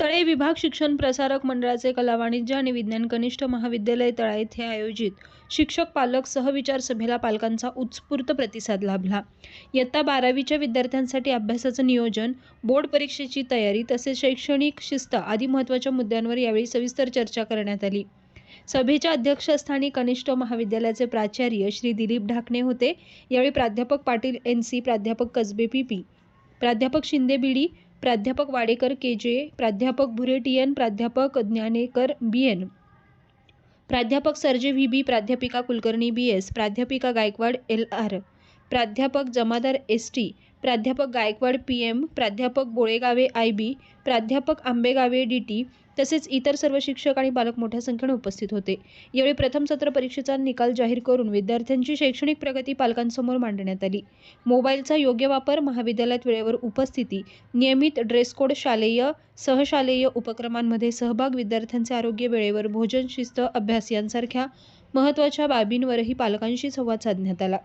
तळे विभाग शिक्षण प्रसारक मंडळाचे कला वाणिज्य आणि विज्ञान कनिष्ठ महाविद्यालय तळा येथे आयोजित शिक्षक पालक सहविचार सभेला पालकांचा उत्स्फूर्त प्रतिसाद लाभला. इयत्ता बारावीच्या विद्यार्थ्यांसाठी अभ्यासाचं नियोजन बोर्ड परीक्षेची तयारी तसेच शैक्षणिक शिस्त आदी महत्त्वाच्या मुद्द्यांवर यावेळी सविस्तर चर्चा करण्यात आली. सभेच्या अध्यक्षस्थानी कनिष्ठ महाविद्यालयाचे प्राचार्य श्री दिलीप ढाकणे होते. यावेळी प्राध्यापक पाटील एन सी प्राध्यापक कसबे पी पी प्राध्यापक शिंदे बीडी प्राध्यापक वाडेकर के जे प्राध्यापक भुरेटियन प्राध्यापक ज्ञानेकर बी एन. प्राध्यापक सरजे व्ही बी प्राध्यापिका कुलकर्णी बी एस. प्राध्यापिका गायकवाड एल आर. प्राध्यापक जमादार एस टी. प्राध्यापक गायकवाड पी एम. प्राध्यापक बोळेगावे आय बी. प्राध्यापक आंबेगावे डी टी. तसेच इतर सर्व शिक्षक आणि पालक मोठ्या संख्येने उपस्थित होते. यावेळी प्रथम सत्र परीक्षेचा निकाल जाहीर करून विद्यार्थ्यांची शैक्षणिक प्रगती पालकांसमोर मांडण्यात आली. मोबाईलचा योग्य वापर महाविद्यालयात वेळेवर उपस्थिती नियमित ड्रेस कोड शालेय सहशालेय उपक्रमांमध्ये सहभाग विद्यार्थ्यांचे आरोग्य वेळेवर भोजन शिस्त अभ्यास यांसारख्या महत्त्वाच्या बाबींवरही पालकांशी संवाद साधण्यात आला.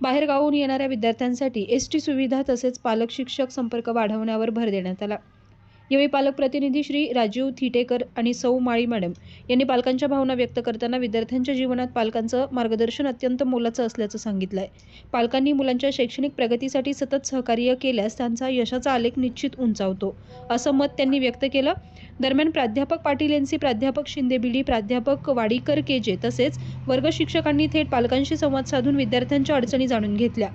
बाहेरगावून येणाऱ्या विद्यार्थ्यांसाठी एस टी सुविधा तसेच पालक शिक्षक संपर्क वाढवण्यावर भर देण्यात आला. यावेळी पालक प्रतिनिधी श्री राजीव थिटेकर आणि सौ माळी मॅडम यांनी पालकांच्या भावना व्यक्त करताना विद्यार्थ्यांच्या जीवनात पालकांचं मार्गदर्शन अत्यंत मोलाचं असल्याचं सांगितलं आहे पालकांनी मुलांच्या शैक्षणिक प्रगतीसाठी सतत सहकार्य केल्यास त्यांचा यशाचा आलेख निश्चित उंचावतो असं मत त्यांनी व्यक्त केलं. दरम्यान प्राध्यापक पाटील यांची प्राध्यापक शिंदेबिली प्राध्यापक वाडीकर केजे तसेच वर्ग शिक्षकांनी थेट पालकांशी संवाद साधून विद्यार्थ्यांच्या अडचणी जाणून घेतल्या.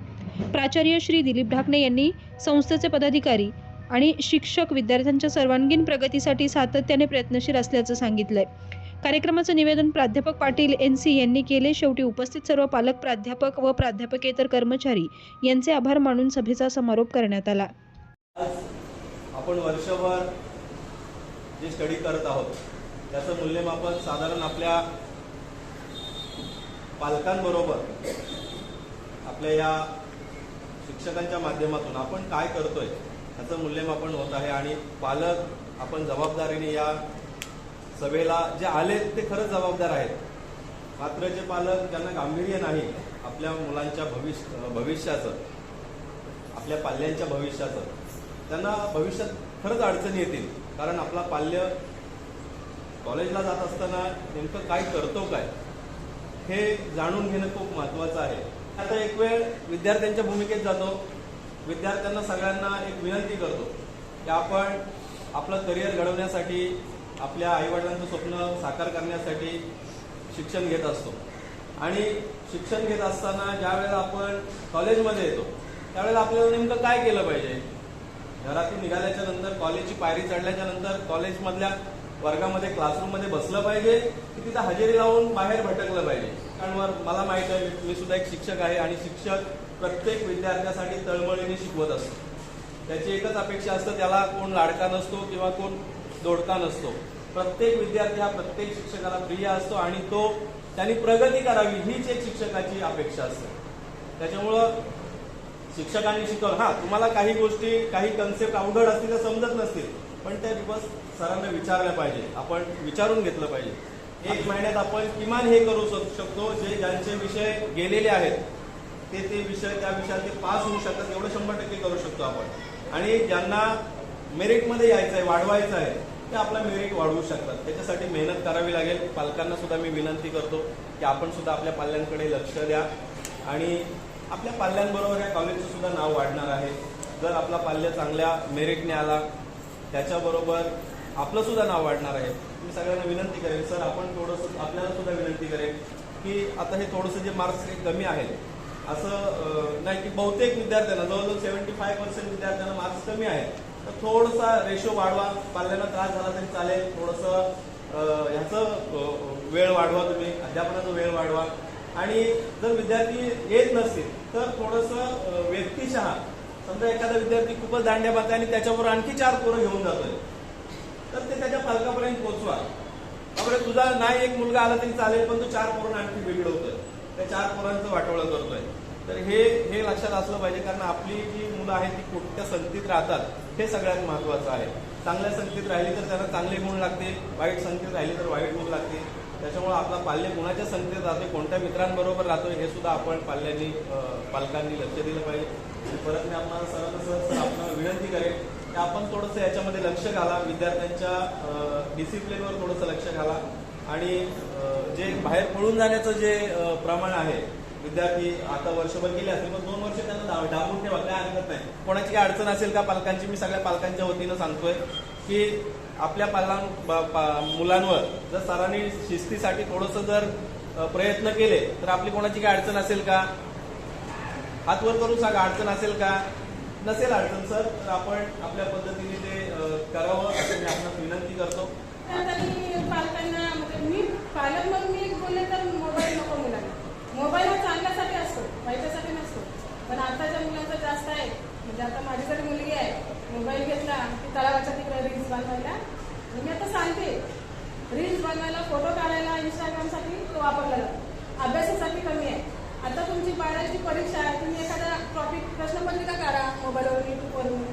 प्राचार्य श्री दिलीप ढाकणे यांनी संस्थेचे पदाधिकारी आणि शिक्षक विद्यार्थ्यांच्या सर्वांगीण प्रगतीसाठी सातत्याने प्रयत्नशील असल्याचं सांगितलंय. कार्यक्रमाचं निवेदन प्राध्यापक पाटील एन सी यांनी केले. शेवटी उपस्थित सर्व पालक प्राध्यापक व प्राध्यापकेतर कर्मचारी यांचे आभार मानून सभेचा समारोप करण्यात आला. आपण वर्षभर जे स्टडी करत आहोत त्याचं मूल्यमापन साधारण आपल्या पालकांबरोबर आपल्या या शिक्षकांच्या माध्यमातून आपण काय करतोय त्याचं मूल्यमापन होत आहे आणि पालक आपण जबाबदारीने या सभेला जे आले ते खरंच जबाबदार आहेत. मात्र जे पालक ज्यांना गांभीर्य नाही आपल्या मुलांच्या भविष्य भविष्याचं आपल्या पाल्यांच्या भविष्याचं त्यांना भविष्यात खरंच अडचणी येतील. कारण आपला पाल्य कॉलेजला जात असताना नेमकं काय करतो काय हे जाणून घेणं खूप महत्वाचं आहे. आता एक वेळ विद्यार्थ्यांच्या भूमिकेत जातो. विद्यार्थ्यांना सगळ्यांना एक विनंती करतो की आपण आपलं करिअर घडवण्यासाठी आपल्या आईवडिलांचं स्वप्न साकार करण्यासाठी शिक्षण घेत असतो. आणि शिक्षण घेत असताना ज्यावेळेला आपण कॉलेजमध्ये येतो त्यावेळेला आपल्याला नेमकं काय केलं पाहिजे? घरातून निघाल्याच्या नंतर कॉलेजची पायरी चढल्याच्या नंतर कॉलेजमधल्या वर्गामध्ये क्लासरूममध्ये बसलं पाहिजे की तिथं हजेरी लावून बाहेर भटकलं पाहिजे? कारण मला माहीत आहे मी सुद्धा एक शिक्षक आहे आणि शिक्षक प्रत्येक विद्यार्थ्यासाठी तळमळीने शिकवत असतो. त्याची एकच अपेक्षा असतं त्याला कोण लाडका नसतो किंवा कोण दोडका नसतो. प्रत्येक विद्यार्थी हा प्रत्येक शिक्षकाला प्रिय असतो आणि तो त्यांनी प्रगती करावी हीच एक शिक्षकाची अपेक्षा असते. त्याच्यामुळं शिक्षकांनी शिकवलं. हा तुम्हाला काही गोष्टी काही कन्सेप्ट अवघड असतील तर समजत नसतील पण त्या दिवस सरांना विचारल्या पाहिजे. आपण विचारून घेतलं पाहिजे. एक महिन्यात आपण किमान हे करू शकतो जे ज्यांचे विषय गेलेले आहेत. ते ते विषय त्या विषयात ते पास होऊ शकतात एवढं शंभर टक्के करू शकतो आपण. आणि ज्यांना मेरिटमध्ये यायचं आहे वाढवायचं आहे ते आपला मेरिट वाढवू शकतात. त्याच्यासाठी मेहनत करावी लागेल. पालकांना सुद्धा मी विनंती करतो की आपण सुद्धा आपल्या पाल्यांकडे लक्ष द्या. आणि आपल्या पाल्यांबरोबर या कॉलेजचं सुद्धा नाव वाढणार आहे. जर आपला पाल्य चांगल्या मेरिटने आला त्याच्याबरोबर आपलं सुद्धा नाव वाढणार आहे. मी सगळ्यांना विनंती करेन सर आपण थोडंसं आपल्याला सुद्धा विनंती करेन की आता हे थोडंसं जे मार्क्स कमी आहेत असं नाही की बहुतेक विद्यार्थ्यांना जवळजवळ सेव्हन्टी फाय पर्सेंट विद्यार्थ्यांना मार्क्स कमी आहेत. तर थोडासा रेशो वाढवा पाल्यांना त्रास झाला तरी चालेल. थोडंसं ह्याचं वेळ वाढवा तुम्ही अध्यापनाचा वेळ वाढवा. आणि जर विद्यार्थी येत नसतील तर थोडंसं व्यक्तिशः समजा एखादा विद्यार्थी खूपच दांड्या पाहते आणि त्याच्यावर आणखी चार पोरं घेऊन जातोय. तर ते त्याच्या पालकापर्यंत पोहोचवा त्यामुळे तुझा नाही एक मुलगा आला तरी चालेल पण तो चार पोरं आणखी बिघडवतोय. त्या चार पोरांचं वाटोळं करतोय. तर हे हे लक्षात असलं पाहिजे कारण आपली जी मुलं आहेत ती कुठच्या संगतीत राहतात. हे सगळ्यात महत्वाचं आहे. चांगल्या संगतीत राहिली तर त्यांना चांगले गुण लागतील वाईट संगतीत राहिली तर वाईट गुण लागतील त्याच्यामुळे आपला पाल्य कुणाच्या संगतीत राहतोय कोणत्या मित्रांबरोबर राहतोय हे सुद्धा आपण पाल्यांनी पालकांनी लक्ष दिलं पाहिजे. परत मी आपल्याला सर्वांना सर आपल्याला विनंती करेन की आपण थोडंसं याच्यामध्ये लक्ष घाला. विद्यार्थ्यांच्या डिसिप्लिनवर थोडंसं लक्ष घाला. आणि जे बाहेर पळून जाण्याचं जे प्रमाण आहे विद्यार्थी आता वर्षभर गेले असेल पण दोन वर्ष त्यांना डांबून ठेवा काय हरकत नाही. कोणाची काय अडचण असेल का पालकांची मी सगळ्या पालकांच्या वतीनं सांगतोय की आपल्या पालां मुलांवर जर सरांनी शिस्तीसाठी थोडंसं जर प्रयत्न केले तर आपली कोणाची काय अडचण असेल का? हातवर करून सांगा अडचण असेल का? नसेल अडचण सर तर आपण आपल्या पद्धतीने ते करावं असं मी आपण विनंती करतो. त्यांनी पालकांना म्हणजे मी पालक म्हणून मी बोलले तर मोबाईल नको मुलांना. मोबाईल हा चांगल्यासाठी असतो वाईटासाठी नसतो. पण आताच्या मुलांचं जास्त आहे म्हणजे आता माझी जरी मुलगी आहे मोबाईल घेतला की तळावाच्या तिकडे रील्स बनवायला. मी आता सांगते रील्स बनवायला फोटो काढायला इंस्टाग्रामसाठी तो वापरला जातो. अभ्यासासाठी कमी आहे. आता तुमची बाळाची परीक्षा आहे तुम्ही एखादा टॉपिक प्रश्नपत्रिका काढा मोबाईलवर युट्यूबवरून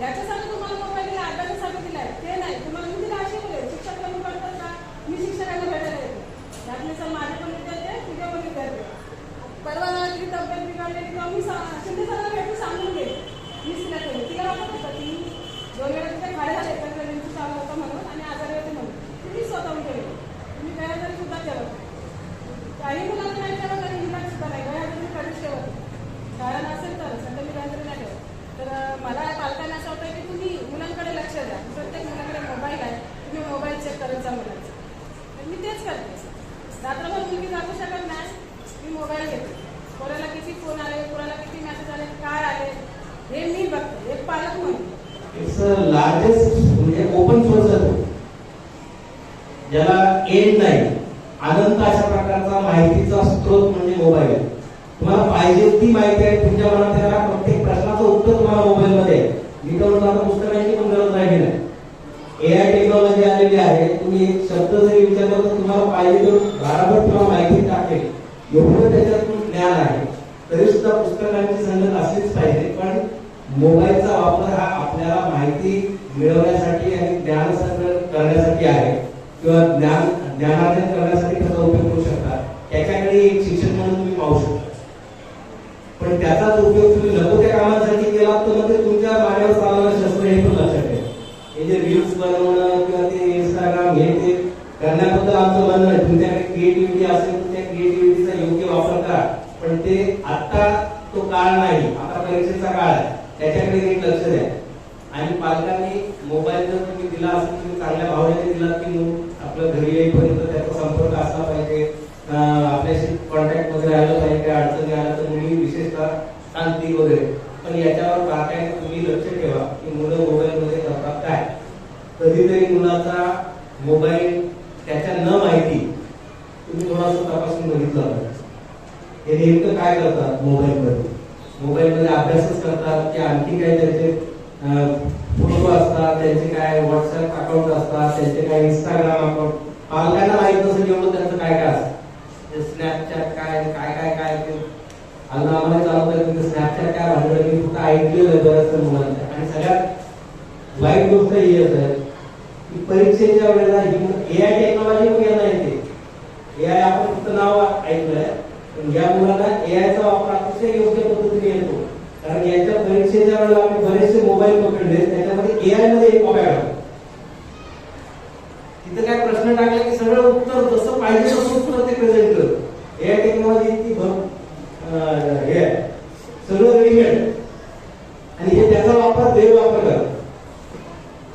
याच्यासाठी तुम्हाला मोबाईल दिला अभ्यासासाठी दिलाय. ते नाही तुम्हाला मी तिला अशी बोलेल शिक्षक कमी पडतात का मी शिक्षकांना भेटायला येते त्यातले सर माझे पण विद्यार्थी आहे तुझे पण विद्यार्थी परवा परवा तिची तब्येत बिघडली किंवा मी शिंदे सरांना भेटून सांगून गेले. मी तिला केली. तिला वाटत होतं की दोन वेळा तिथे खाडे झाले तर चालू होतं म्हणून आणि आजारी होते म्हणून. तुम्ही स्वतः स्वतःहून तुम्ही मी गया तरी सुद्धा केलं. काही मुलांना नाही केलं तरी हिला सुद्धा नाही. गया तुम्ही कधीच ठेवत शाळा नसेल तर सध्या मी गया नाही ठेवत तर मला पालकांना असं वाटतं की तुम्ही मुलांकडे लक्ष द्या. प्रत्येक मुलाकडे मोबाईल आहे. तुम्ही मोबाईल चेक करत जा मुलांचा. मी तेच करते. रात्रभर मुलगी जागू शकत नाही. मी मोबाईल घेते. कोणाला किती फोन आले कोणाला किती मेसेज आले काय आले हे मी बघते. हे पालक म्हणून. इट्स लार्जेस्ट म्हणजे ओपन सोर्स ज्याला एंड नाही. अनंत अशा प्रकारचा माहितीचा स्रोत म्हणजे मोबाईल तुम्हाला पाहिजे ती माहिती आहे तुमच्या मनात येणारा प्रत्येक प्रश्नाचं उत्तर तुम्हाला मोबाईल मध्ये आहे. मी तर पुस्तकांची पण गरज राहिली नाही. ए आय टेक्नॉलॉजी आलेली आहे. तुम्ही एक शब्द जरी विचारला तर तुम्हाला पाहिजे तर बराबर तुम्हाला माहिती टाकेल. एवढं त्याच्यातून ज्ञान आहे. तरी सुद्धा पुस्तकांची संगत असलीच पाहिजे. पण मोबाईलचा वापर हा आपल्याला माहिती मिळवण्यासाठी आणि ज्ञान संग्रह करण्यासाठी आहे. किंवा ज्ञान ज्ञानार्जन करण्यासाठी त्याचा उपयोग करू शकता. त्याच्याकडे एक शिक्षण म्हणून तुम्ही पाहू शकता. पण त्याचाच उपयोग तुम्ही नको त्या कामासाठी केला तर करण्याबद्दल आमचं म्हणणं आहे. तुमच्याकडे क्रिएटिव्हिटी असेल त्या क्रिएटिव्हिटीचा योग्य वापर करा. पण ते आता तो काळ नाही. आता परीक्षेचा काळ आहे. त्याच्याकडे नीट लक्ष द्या. आणि पालकांनी मोबाईल जर तुम्ही दिला असेल तुम्ही चांगल्या भावनेने दिला की मग आपल्या घरी येईपर्यंत त्याचा संपर्क असला पाहिजे. आपल्याशी कॉन्टॅक्ट वगैरे राहिलं पाहिजे काही अडचणी आल्या तर मुली विशेषतः सांगतील वगैरे. पण याच्यावर बारकाईने तुम्ही लक्ष ठेवा की मुलं मोबाईलमध्ये करतात काय. कधीतरी मुलाचा मोबाईल त्याच्या न माहिती तुम्ही थोडासा तपासून बघितलं हे नेमकं काय करतात मोबाईल मध्ये मोबाईल मध्ये अभ्यासच करतात की आणखी काय त्याचे फोटो असतात त्यांचे काय व्हॉट्सअप अकाउंट असतात त्यांचे काय इंस्टाग्राम अकाउंट पालकांना माहीत नसेल एवढं त्यांचं काय काय असतं. स्नॅपचॅट काय काय काय काय ते. अजून आम्हाला चालवतात की स्नॅपचॅट काय भांडवल मी फक्त ऐकलेलं आहे बऱ्याचशा मुलांच्या आणि सगळ्यात वाईट गोष्ट ही आहे परीक्षेच्या वेळेला ही ए आय टेक्नॉलॉजी पण येते ए आय आपण फक्त नाव ऐकलंय पण या मुलांना ए चा वापर अतिशय योग्य पद्धतीने येतो. कारण याच्या परीक्षेच्या वेळेला आम्ही बरेचसे मोबाईल पकडले त्याच्यामध्ये ए आयमध्ये एक कॉपी तिथे काय प्रश्न टाकले की सगळं उत्तर जसं पाहिजे तसं उत्तर ते प्रेझेंट करत ए आय टेक्नॉलॉजी इतकी भर अं, हे आहे सगळं रेडीमेड आणि हे त्याचा वापर गैरवापर करतात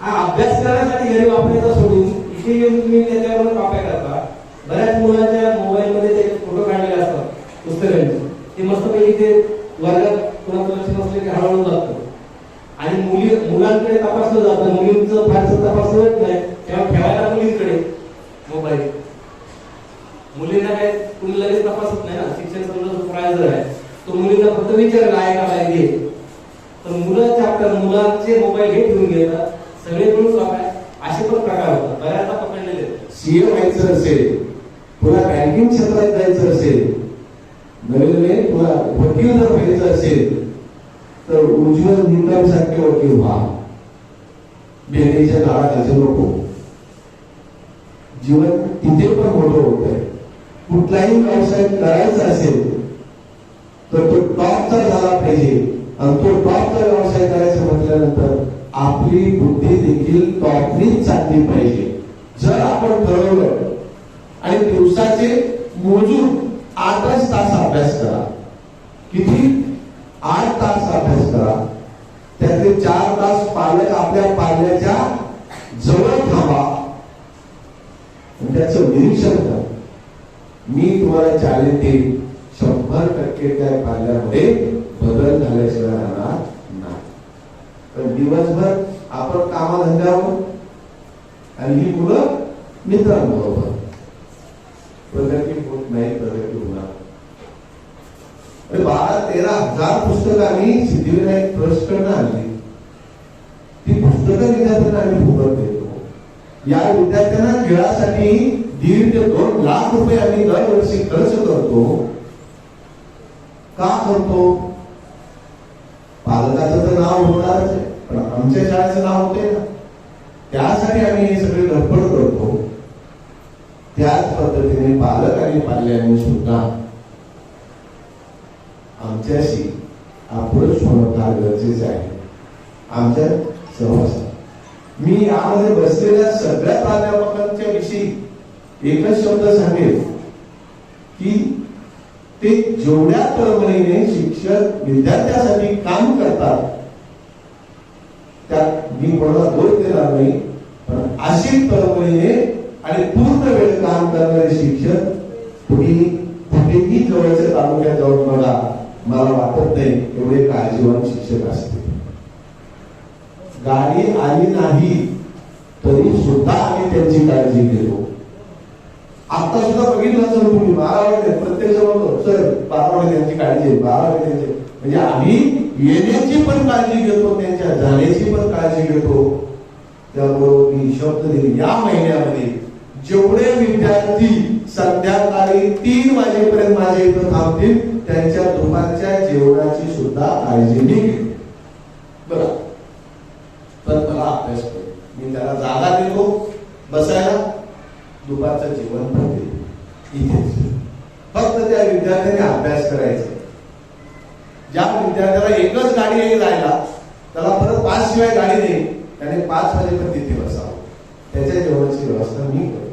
हा अभ्यास करण्यासाठी घरी वापरायचा सोडून इथे येऊन तुम्ही त्याच्यावर कॉप्या करता बऱ्याच मुलांच्या मोबाईल मध्ये ते फोटो काढलेले असतात पुस्तकांचे. ते मस्तपैकी ते वर्गात कोणाचं लक्ष नसले की हळूहळू जातं. आणि मुली मुलांकडे तपासलं जातं. मुलींचं फारसं तपासलं होत नाही. तेव्हा ठेवायला मुलींकडे मोबाईल. मुलींना काय कुणी लगेच तपासत नाही ना. शिक्षण समजा सुपरवायझर आहे तो मुलींना फक्त विचारला आहे का पाहिजे तर मुलं चॅप्टर मुलांचे मोबाईल हे ठेवून घेतात. सगळे मिळून कॉप्या असे पण प्रकार होतात. बऱ्याचदा पकडलेले आहेत. सीए व्हायचं असेल पुन्हा बँकिंग क्षेत्रात जायचं असेल नवीन नवीन पुन्हा वकील जर व्हायचं असेल तर उज्ज्वल निकम सारखे वकील व्हा. बेरीच्या काळात असे नको. जीवन तिथे पण मोठं होत आहे. कुठलाही व्यवसाय करायचा असेल तर तो टॉपचा झाला पाहिजे. आणि तो टॉपचा व्यवसाय करायचा म्हटल्यानंतर आपली बुद्धी देखील टॉपनीच चालली पाहिजे. जर आपण ठरवलं आणि दिवसाचे मोजून आठच तास अभ्यास करा. किती? आठ तास अभ्यास करा. त्यातले चार तास पालक आपल्या पाल्याच्या जवळ थांबा. त्याचं निरीक्षण करा. मी तुम्हाला चॅलेंज देईन शंभर टक्के त्या पाल्यामध्ये बदल झाल्याशिवाय राहणार नाही. पण दिवसभर आपण कामाधंद्यावर आणि ही मुलं मित्रांबरोबर. प्रगती होत नाही प्रगती होणार. बारा तेरा हजार पुस्तकं आम्ही सिद्धिविनायक ट्रस्ट कडनं आणली. ती पुस्तकं विद्यार्थ्यांना आम्ही फुकट देतो. या विद्यार्थ्यांना खेळासाठी दीड ते दोन लाख रुपये आम्ही दरवर्षी खर्च करतो. का करतो? पालकाचं तर नाव होणारच आहे पण आमच्या शाळेचं नाव होते ना. त्यासाठी आम्ही हे सगळे धडपड करतो. त्याच पद्धतीने पालक आणि पाल्यांनी सुद्धा आमच्याशी अप्रोच होणं फार गरजेचं आहे. आमच्या सहवासात. मी यामध्ये बसलेल्या सगळ्या प्राध्यापकांच्या विषयी एकच शब्द सांगेल की ते जेवढ्या तळमळीने शिक्षक विद्यार्थ्यासाठी काम करतात त्यात मी कोणाला दोष देणार नाही पण अशी तळमळीने आणि पूर्ण वेळ काम करणारे शिक्षक कुठेही कुठेही जवळच्या तालुक्यात जाऊन बघा मला वाटत नाही एवढे काळजीवान शिक्षक असते गाडी आली नाही तरी सुद्धा आम्ही त्यांची काळजी घेतो. आता सुद्धा बघितलं सर तुम्ही बारा वाजले प्रत्यक्ष जण म्हणतो सर बारा वाजले त्यांची काळजी आहे बारा वाजले त्यांची. म्हणजे आम्ही येण्याची पण काळजी घेतो त्यांच्या जाण्याची पण काळजी घेतो. त्याबरोबर मी शब्द दिले या महिन्यामध्ये जेवढे विद्यार्थी संध्याकाळी तीन वाजेपर्यंत माझ्या इथं थांबतील त्यांच्या दुपारच्या जेवणाची सुद्धा काळजी मी घेईल बरं तर मला अभ्यास करू मी त्याला जागा देतो बसायला. दुपारचं जेवण पण देतो इथेच. फक्त त्या विद्यार्थ्याने अभ्यास करायचा. ज्या विद्यार्थ्याला एकच गाडी आहे जायला त्याला परत पाच शिवाय गाडी नाही. त्याने पाच वाजेपर्यंत तिथे बसावं. त्याच्या जेवणाची व्यवस्था मी करतो.